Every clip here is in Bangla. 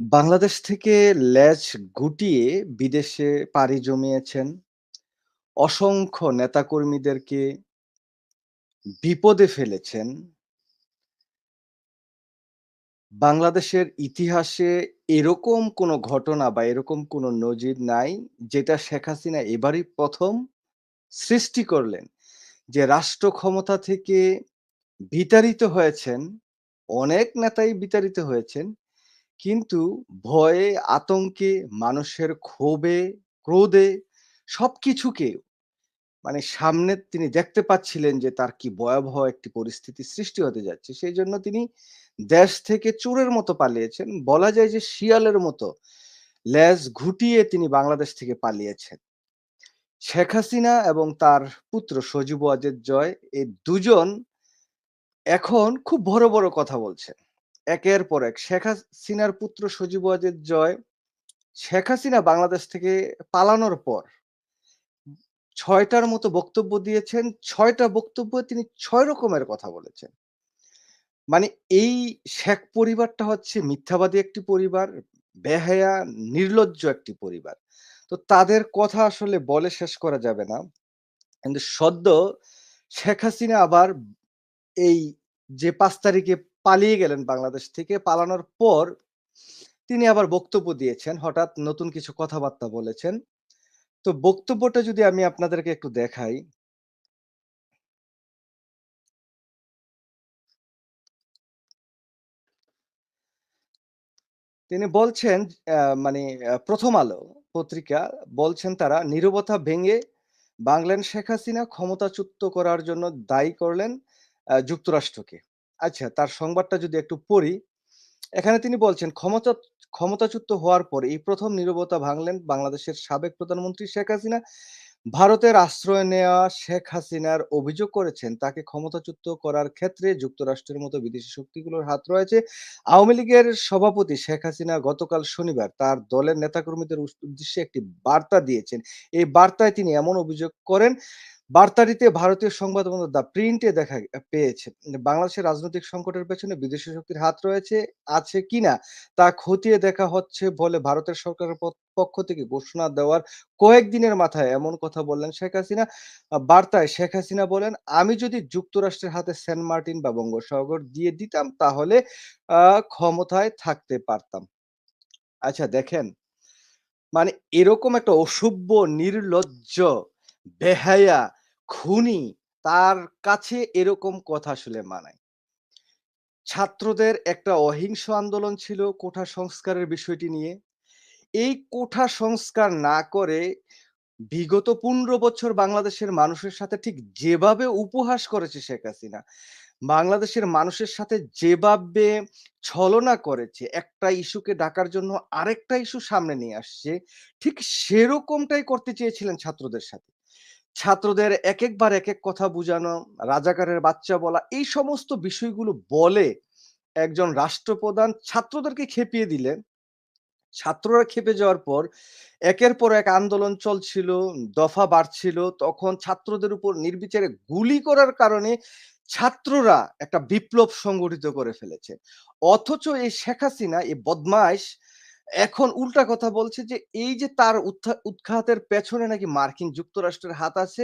বাংলাদেশ থেকে ল্যাজ গুটিয়ে বিদেশে পাড়ি জমিয়েছেন। অসংখ্য নেতাকর্মীদেরকে বিপদে ফেলেছেন। বাংলাদেশের ইতিহাসে এরকম কোনো ঘটনা বা এরকম কোনো নজির নাই, যেটা শেখ হাসিনা এবারই ১ম সৃষ্টি করলেন। যে রাষ্ট্র ক্ষমতা থেকে বিতাড়িত হয়েছেন, অনেক নেতাই বিতাড়িত হয়েছেন। কিন্তু ভয়ে, আতঙ্কে, মানুষের ক্ষোভে, ক্রোধে সবকিছুকে মানে সামনে তিনি দেখতে পাচ্ছিলেন যে তার কি ভয়াবহ একটি পরিস্থিতি সৃষ্টি হতে যাচ্ছে। সেইজন্য তিনি দেশ থেকে চোরের মতো পালিয়েছেন। বলা যায় যে শিয়ালের মতো লেজ ঘুটিয়ে তিনি বাংলাদেশ থেকে পালিয়েছেন। শেখ হাসিনা এবং তার পুত্র সজীব ওয়াজেদ জয় এই দুজন এখন খুব বড়, বড় কথা বলছেন। একের পর এক শেখ হাসিনার পুত্র সজীব ওয়াজেদ জয় শেখ হাসিনা বাংলাদেশ থেকে পালানোর পর ছয়টার মতো বক্তব্য দিয়েছেন। ৬ টা বক্তব্যে তিনি ছয় রকমের কথা বলেছেন। মানে এই শেখ পরিবারটা হচ্ছে মিথ্যাবাদী একটি পরিবার, বেহায়া, নির্লজ্জ একটি পরিবার। তো তাদের কথা আসলে বলে শেষ করা যাবে না। কিন্তু সদ্য শেখ হাসিনা আবার এই যে পাঁচ তারিখে পালিয়ে গেলেন বাংলাদেশ থেকে, পালানোর পর তিনি আবার বক্তব্য দিয়েছেন। হঠাৎ নতুন কিছু কথাবার্তা বলেছেন। তো বক্তব্যটা যদি আমি আপনাদেরকে একটু দেখাই। তিনি বলছেন মানে 'প্রথম আলো' পত্রিকা বলছেন তারা, "নীরবতা ভেঙে বাংলাদেন শেখ হাসিনা ক্ষমতাচ্যুত করার জন্য দায়ী করলেন যুক্তরাষ্ট্রকে।" আচ্ছা, তার সংবাদটা যদি একটু পড়ি, এখানে তিনি বলছেন, "ক্ষমতা ক্ষমতাচ্যুত হওয়ার পর এই প্রথম নীরবতা ভাঙলেন বাংলাদেশের সাবেক প্রধানমন্ত্রী শেখ হাসিনা। ভারতের আশ্রয় নেওয়া শেখ হাসিনার অভিযোগ করেছেন তাকে ক্ষমতাচ্যুত করার ক্ষেত্রে যুক্তরাষ্ট্রের মতো বিদেশি শক্তিগুলোর হাত রয়েছে। আওয়ামী লীগের সভাপতি শেখ হাসিনা গতকাল শনিবার তার দলের নেতাকর্মীদের উদ্দেশ্যে একটি বার্তা দিয়েছেন। এই বার্তায় তিনি এমন অভিযোগ করেন, বার্তাটিতে ভারতীয় সংবাদ দ্য প্রিন্টে দেখা পেয়েছে। বাংলাদেশের রাজনৈতিক সংকটের পেছনে বিদেশি শক্তির হাত রয়েছে আছে কিনা তা খতিয়ে দেখা হচ্ছে বলে ভারতের সরকারের পক্ষ থেকে ঘোষণা দেওয়ার কয়েকদিনের মাথায় এমন কথা বললেন শেখ হাসিনা। বার্তায় শেখ হাসিনা বলেন, "আমি যদি যুক্তরাষ্ট্রের হাতে সেন্ট মার্টিন বা বঙ্গোপসাগর দিয়ে দিতাম তাহলে ক্ষমতায় থাকতে পারতাম।" আচ্ছা দেখেন, মানে এরকম একটা অসভ্য, নির্লজ্জ, বেহায়া, খুনি তার কাছে এরকম কথা আসলে মানায়। ছাত্রদের একটা অহিংস আন্দোলন ছিল কোঠা সংস্কারের বিষয়টি নিয়ে। এই কোঠা সংস্কার না করে বিগত ১৫ বছর বাংলাদেশের মানুষের সাথে ঠিক যেভাবে উপহাস করেছে শেখ হাসিনা, বাংলাদেশের মানুষের সাথে যেভাবে ছলনা করেছে, একটা ইস্যুকে ডাকার জন্য আরেকটা ইস্যু সামনে নিয়ে আসছে, ঠিক সেরকমটাই করতে চেয়েছিলেন ছাত্রদের সাথে। ছাত্রদের এক একবার এক এক কথা বুঝানো, রাজাকারের বাচ্চা বলা, এই সমস্ত বিষয়গুলো বলে একজন রাষ্ট্রপ্রধান ছাত্রদেরকে খেপিয়ে দিলেন। ছাত্ররা খেপে যাওয়ার পর একের পর এক আন্দোলন চলছিল, দফা বাড়ছিল। তখন ছাত্রদের উপর নির্বিচারে গুলি করার কারণে ছাত্ররা একটা বিপ্লব সংগঠিত করে ফেলেছে। অথচ এই শেখ হাসিনা, এই বদমাইশ এখন উল্টা কথা বলছে যে, এই যে তার উৎখাতের পেছনে নাকি মার্কিন যুক্তরাষ্ট্রের হাত আছে।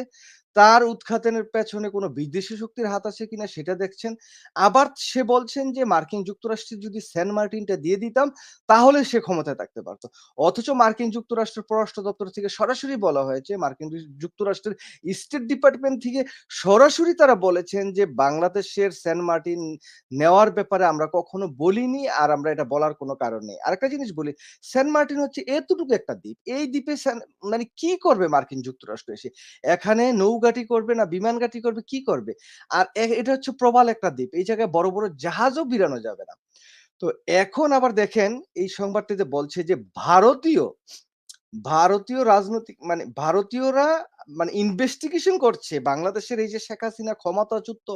তার উৎখাতনের পেছনে কোনো বিদেশি শক্তির হাত আছে কিনা সেটা দেখছেন। আবার সে বলছেন যে মার্কিন যুক্তরাষ্ট্রে যদি সেন্ট মার্টিনটা দিয়ে দিতাম তাহলে সে ক্ষমতায় থাকতে পারত। অথচ মার্কিন যুক্তরাষ্ট্রের পররাষ্ট্র দপ্তর থেকে সরাসরি বলা হয়েছে মার্কিন যুক্তরাষ্ট্রের স্টেট ডিপার্টমেন্ট থেকে সরাসরি তারা বলেছেন যে বাংলাদেশের সেন্ট মার্টিন নেওয়ার ব্যাপারে আমরা কখনো বলিনি আর আমরা এটা বলার কোনো কারণ নেই। আরেকটা জিনিস বলি, সেন্ট মার্টিন হচ্ছে এতটুকু একটা দ্বীপ। এই দ্বীপে সেন মানে কি করবে মার্কিন যুক্তরাষ্ট্র এসে? এখানে নৌঘাঁটি করবে না বিমান ঘাঁটি করবে, কি করবে? আর এটা হচ্ছে প্রবাল একটা দ্বীপ। এই জায়গায় বড়, বড় জাহাজও ভিড়ানো যাবে না। তো এখন আবার দেখেন এই সংবাদটিতে বলছে যে ভারতীয়, ভারতীয় রাজনৈতিক মানে ভারতীয়রা মানে ইনভেস্টিগেশন করছে বাংলাদেশের এই যে শেখ হাসিনা ক্ষমতাচ্যুত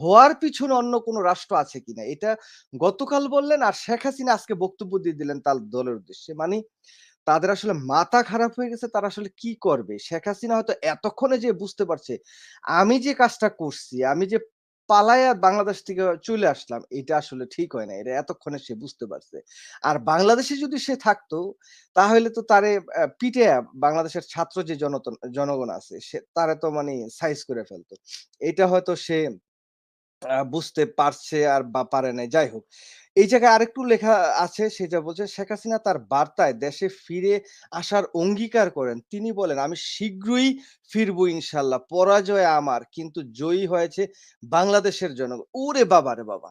হওয়ার পিছনে অন্য কোনো রাষ্ট্র আছে কিনা। এটা গতকাল বললেন আর শেখ হাসিনা আজকে বক্তব্য দিয়ে দিলেন তার দলের উদ্দেশ্যে। মানে তাদের আসলে মাথা খারাপ হয়ে গেছে তারা আসলে কি করবে? শেখ হাসিনা হয়তো এতক্ষণে যে বুঝতে পারছে, আমি যে কাজটা করছি, আমি যে পালাইয়া বাংলাদেশ থেকে চলে আসলাম। এটা আসলে ঠিক হয় না। এটা এতক্ষণে সে বুঝতে পারছে। আর বাংলাদেশে যদি সে থাকতো তাহলে তো তারে পিটাইয়া বাংলাদেশের ছাত্র যে জনগণ আছে সে তারে তো মানে সাইজ করে ফেলতো। এটা হয়তো সে বুঝতে পারছে আর বা পারে নাই। যাই হোক। এই জায়গায় আরেকটু লেখা আছে সেটা বলছে, শেখ হাসিনা তার বার্তায় দেশে ফিরে আসার অঙ্গীকার করেন। তিনি বলেন, "আমি শীঘ্রই ফিরবো ইনশাল্লাহ পরাজয় আমার কিন্তু জয়ী হয়েছে বাংলাদেশের জনগণ।" ওরে বাবা রে বাবা!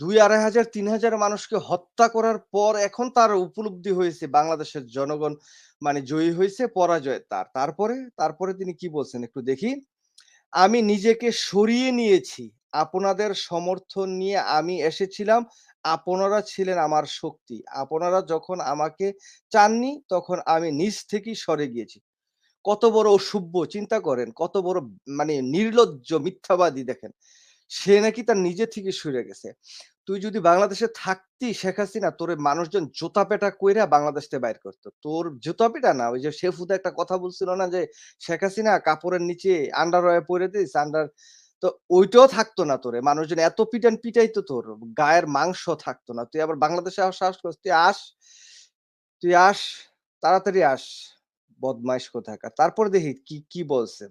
২,৫০০ ৩,০০০ মানুষকে হত্যা করার পর এখন তার উপলব্ধি হয়েছে বাংলাদেশের জনগণ মানে জয়ী হয়েছে পরাজয় তার। তারপরে? তারপরে তিনি কি বলছেন একটু দেখি। "আমি নিজেকে সরিয়ে নিয়েছি। আপনাদের সমর্থন নিয়ে আমি এসেছিলাম। আপনারা ছিলেন আমার শক্তি। আপনারা যখন আমাকে চাননি, তখন আমি নিজ থেকেই সরে গিয়েছি।" কত বড় অসভ্য, চিন্তা করেন। কত বড় মানে নির্লজ্জ, মিথ্যাবাদী দেখেন। সে নাকি তার নিজে থেকে সরে গেছে। তুই যদি বাংলাদেশে থাকতি শেখ হাসিনা তোরে মানুষজন জুতা পেটা কইরা বাংলাদেশ থেকে বাইর করতো তোর জুতা পেটা না ওই যে শেফুদা একটা কথা বলছিল না যে শেখ হাসিনা কাপড়ের নিচে আন্ডারওয়্যার পরে দিস আন্ডার তো ওইটাও থাকতো না তোরে। মানুষজন এত পিটান পিটাইতো তোর গায়ের মাংস থাকতো না। তুই আবার বাংলাদেশে সাহস করস। তুই আস, তুই আস, তাড়াতাড়ি আস। বদমাইশ কোথাকার। তারপর দেখি কি, কি বলছে।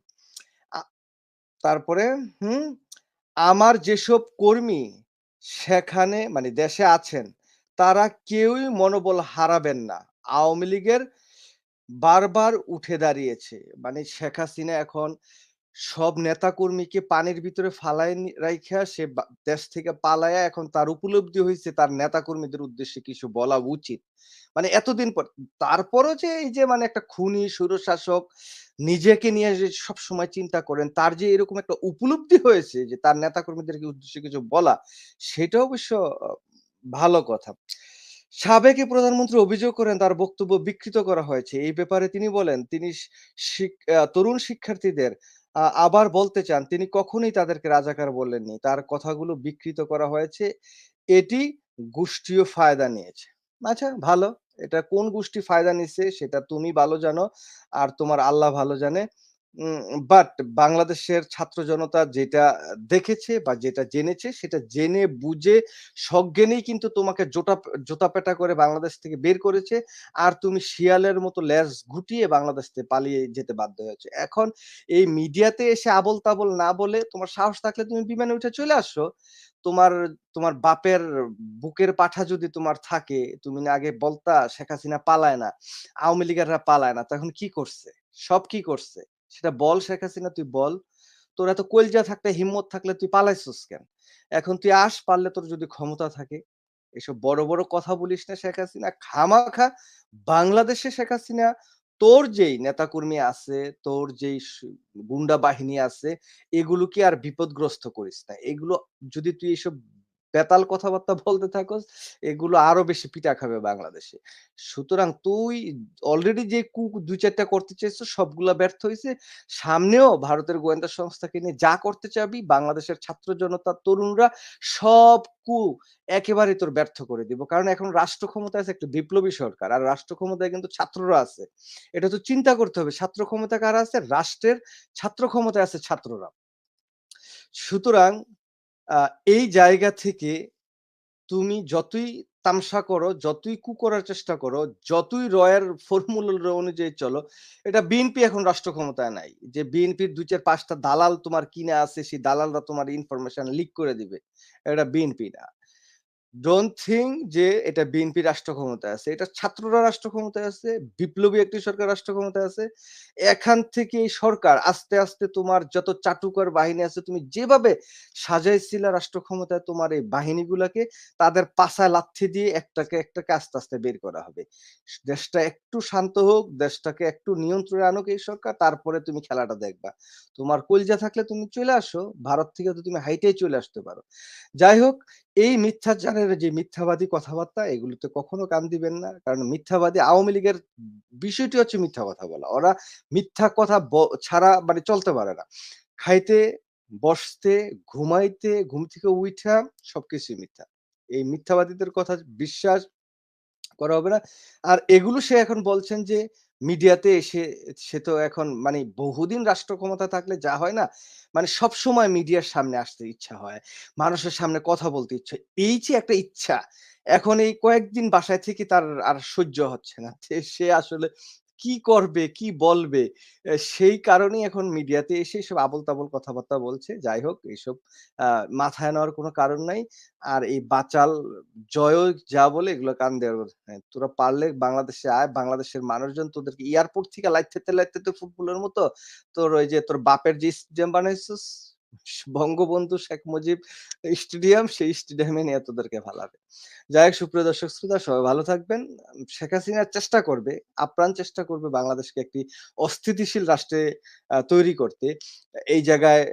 তারপরে হুম, "আমার যেসব কর্মী সেখানে মানে দেশে আছেন, তারা কেউই মনোবল হারাবেন না। আওয়ামী লীগের বারবার উঠে দাঁড়িয়েছে।" মানে শেখ হাসিনা এখন সব নেতাকর্মীকে পানির ভিতরে ফালায় নি, রাইখা সে দেশ থেকে পালায়া এখন তার উপলব্ধি হয়েছে তার নেতাকর্মীদের উদ্দেশ্যে কিছু বলা উচিত। মানে এতদিন পর। তারপরও যে এই যে মানে একটা খুনি স্বৈরশাসক নিজেকে নিয়ে যে সবসময় চিন্তা করেন, তার যে এরকম একটা উপলব্ধি হয়েছে যে তার নেতাকর্মীদেরকে উদ্দেশ্যে কিছু বলা, সেটা অবশ্য ভালো কথা। সাবেক প্রধানমন্ত্রী অভিযোগ করেন তার বক্তব্য বিকৃত করা হয়েছে। এই ব্যাপারে তিনি বলেন, তিনি তরুণ শিক্ষার্থীদের আবার বলতে চান, তিনি কখনোই তাদেরকে রাজাকার বলেননি। তার কথাগুলো বিকৃত করা হয়েছে। এটি গোষ্ঠীয় ফায়দা নিয়েছে। আচ্ছা ভালো। এটা কোন গোষ্ঠী ফায়দা নিছে সেটা তুমি ভালো জানো। আর তোমার আল্লাহ ভালো জানে। উম বাট বাংলাদেশের ছাত্র জনতা যেটা দেখেছে বা যেটা জেনেছে সেটা জেনে বুঝে সজ্ঞানেই কিন্তু তোমাকে জোটা জুতাপেটা করে বাংলাদেশ থেকে বের করেছে। আর তুমি শিয়ালের মতো লেজ গুটিয়ে বাংলাদেশ থেকে পালিয়ে যেতে বাধ্য হয়েছে এখন এই মিডিয়াতে এসে আবোল-তাবোল না বলে তোমার সাহস থাকলে তুমি বিমানে উঠে চলে আসো। তোমার, তোমার বাপের বুকের পাঠা যদি তোমার থাকে, তুমি না আগে বলতা শেখ হাসিনা পালায় না। আওয়ামী লীগেররা পালায় না। তখন কি করছে? সব কি করছে? সেটা বল শেখ হাসিনা তুই বল। তোর এত কলজা থাকতে হিম্মত থাকলে তুই পালাইছস কেন? এখন তুই আস পারলে তোর যদি ক্ষমতা থাকে। এসব বড়, বড় কথা বলিস না শেখ হাসিনা। খামাখা বাংলাদেশে শেখ হাসিনা তোর যেই নেতাকর্মী আছে, তোর যেই গুন্ডা বাহিনী আছে, এগুলোকে আর বিপদগ্রস্ত করিস না। এগুলো যদি তুই এসব বেতাল কথাবার্তা বলতে থাকস, এগুলো আরও বেশি পিটা খাবে বাংলাদেশে। সুতরাং তুই অলরেডি যে কু ২-৪ টা করতে চাইছস সবগুলা ব্যর্থ হয়েছে সামনেও ভারতের গোয়েন্দা সংস্থাকে নিয়ে যা করতে চাবি বাংলাদেশের ছাত্র জনতা, তরুণরা সব কু একেবারে তোর ব্যর্থ করে দিব। কারণ এখন রাষ্ট্র ক্ষমতায় আছে একটা বিপ্লবী সরকার। আর রাষ্ট্র ক্ষমতায় কিন্তু ছাত্ররা আছে। এটা তো চিন্তা করতে হবে। ছাত্র ক্ষমতা কারা আছে? রাষ্ট্রের ছাত্র ক্ষমতায় আছে ছাত্ররা। সুতরাং এই জায়গা থেকে তুমি যতই তামসা করো, যতই কু করার চেষ্টা করো, যতই রয়ের ফর্মুলা অনুযায়ী চলো, এটা বিএনপি এখন রাষ্ট্র ক্ষমতায় নাই। যে বিএনপির ২, ৪, ৫ টা দালাল তোমার কিনে আছে, সেই দালালরা তোমার ইনফরমেশন লিক করে দিবে। এটা বিএনপি না। ডোন্ট থিংক যে এটা বিএনপি রাষ্ট্র ক্ষমতায় আছে। এটা ছাত্ররা রাষ্ট্র ক্ষমতায় আছে, বিপ্লবী একটি সরকার রাষ্ট্র ক্ষমতায় আছে। এখান থেকে এই সরকার আস্তে, আস্তে তোমার যত চাটুকার বাহিনী আছে তুমি যেভাবে রাষ্ট্র ক্ষমতায় তোমার এই বাহিনীগুলাকে তাদের পাছায় লাথি দিয়ে একটাকে, একটাকে আস্তে, আস্তে বের করা হবে। দেশটা একটু শান্ত হোক, দেশটাকে একটু নিয়ন্ত্রণে আনুক এই সরকার, তারপরে তুমি খেলাটা দেখবা। তোমার কলিজা থাকলে তুমি চলে আসো। ভারত থেকে তো তুমি হাইটেই চলে আসতে পারো। যাই হোক, এই মিথ্যাচারের যে মিথ্যাবাদী কথাবার্তা এগুলোতে কখনো কান দিবেন না। কারণ মিথ্যাবাদী আওয়ামী লীগের বিষয়টি হচ্ছে মিথ্যা কথা বলা। ওরা মিথ্যা কথা ছাড়া মানে চলতে পারে না। খাইতে, বসতে, ঘুমাইতে, ঘুম থেকে উইঠা সবকিছুই মিথ্যা। এই মিথ্যাবাদীদের কথা বিশ্বাস করা হবে না। আর এগুলো সে এখন বলছেন যে মিডিয়াতে এসে সে তো এখন মানে বহুদিন রাষ্ট্র ক্ষমতা থাকলে যা হয় না? মানে সব সময় মিডিয়ার সামনে আসতে ইচ্ছা হয়। মানুষের সামনে কথা বলতে ইচ্ছা এই যে একটা ইচ্ছা, এখন এই কয়েকদিন বাসায় থেকে তার আর সহ্য হচ্ছে না। সে আসলে কি করবে, কি বলবে? সেই কারণেই এখন মিডিয়াতে এসে সব আবোল-তাবোল কথাবার্তা বলছে। যাই হোক এসব আ মাথায় নেওয়ার কোনো কারণ নাই। আর এই বাচাল জয়ও যা বলে এগুলো কান দেওয়ার নাই। তোরা পারলে বাংলাদেশে আয়, বাংলাদেশের মানুষজন তোদেরকে এয়ারপোর্ট থেকে লাইত্থেতে, লাইত্থেতে ফুটবলের মতো তোর ওই যে তোর বাপের যে স্টেডিয়াম বানাইছস, বঙ্গবন্ধু শেখ মুজিব স্টেডিয়াম সেই স্টেডিয়ামে নিয়ে তোদেরকে ভালাবে যাই হোক সুপ্রিয় দর্শক শ্রোতা সবাই ভালো থাকবেন। শেখ হাসিনা চেষ্টা করবে, আপ্রাণ চেষ্টা করবে বাংলাদেশকে একটি অস্থিতিশীল রাষ্ট্রে তৈরি করতে। এই জায়গায়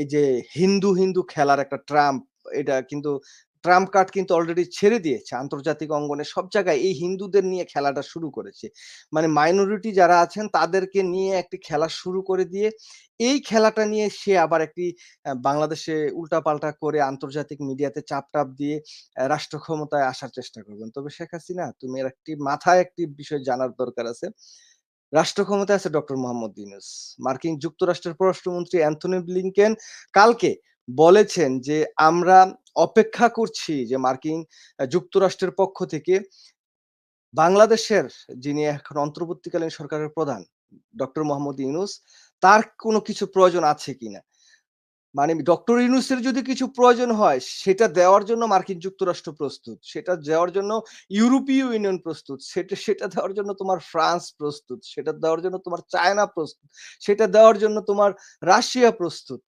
এই যে হিন্দু, হিন্দু খেলার একটা ট্রাম্প এটা কিন্তু ট্রাম্প কার্ড কিন্তু অলরেডি ছেড়ে দিয়েছে। আন্তর্জাতিক অঙ্গনে সব জায়গায় এই হিন্দুদের নিয়ে খেলাটা শুরু করেছে। মানে মাইনরিটি যারা আছেন, তাদেরকে নিয়ে একটি খেলা শুরু করে দিয়ে এই খেলাটা নিয়ে সে আবার একটি বাংলাদেশে উল্টাপাল্টা করে আন্তর্জাতিক মিডিয়াতে চাপ-টাপ দিয়ে অ্যা রাষ্ট্র ক্ষমতায় আসার চেষ্টা করবেন। তবে শেখ হাসিনা, তুমি এর একটি মাথায় একটি বিষয় জানার দরকার আছে। রাষ্ট্র ক্ষমতায় আছে ডক্টর মোহাম্মদ ইউনূস। মার্কিন যুক্তরাষ্ট্রের পররাষ্ট্রমন্ত্রী অ্যান্থনি ব্লিংকেন কালকে বলেছেন যে, "আমরা অপেক্ষা করছি যে মার্কিন যুক্তরাষ্ট্রের পক্ষ থেকে বাংলাদেশের যিনি এখন অন্তর্বর্তীকালীন সরকারের প্রধান ডক্টর মোহাম্মদ ইউনূস তার কোনো কিছু প্রয়োজন আছে কিনা?" মানে ডক্টর ইউনুসের যদি কিছু প্রয়োজন হয় সেটা দেওয়ার জন্য মার্কিন যুক্তরাষ্ট্র প্রস্তুত। সেটা দেওয়ার জন্য ইউরোপীয় ইউনিয়ন প্রস্তুত। সেটা সেটা দেওয়ার জন্য তোমার ফ্রান্স প্রস্তুত। সেটা দেওয়ার জন্য তোমার চায়না প্রস্তুত। সেটা দেওয়ার জন্য তোমার রাশিয়া প্রস্তুত।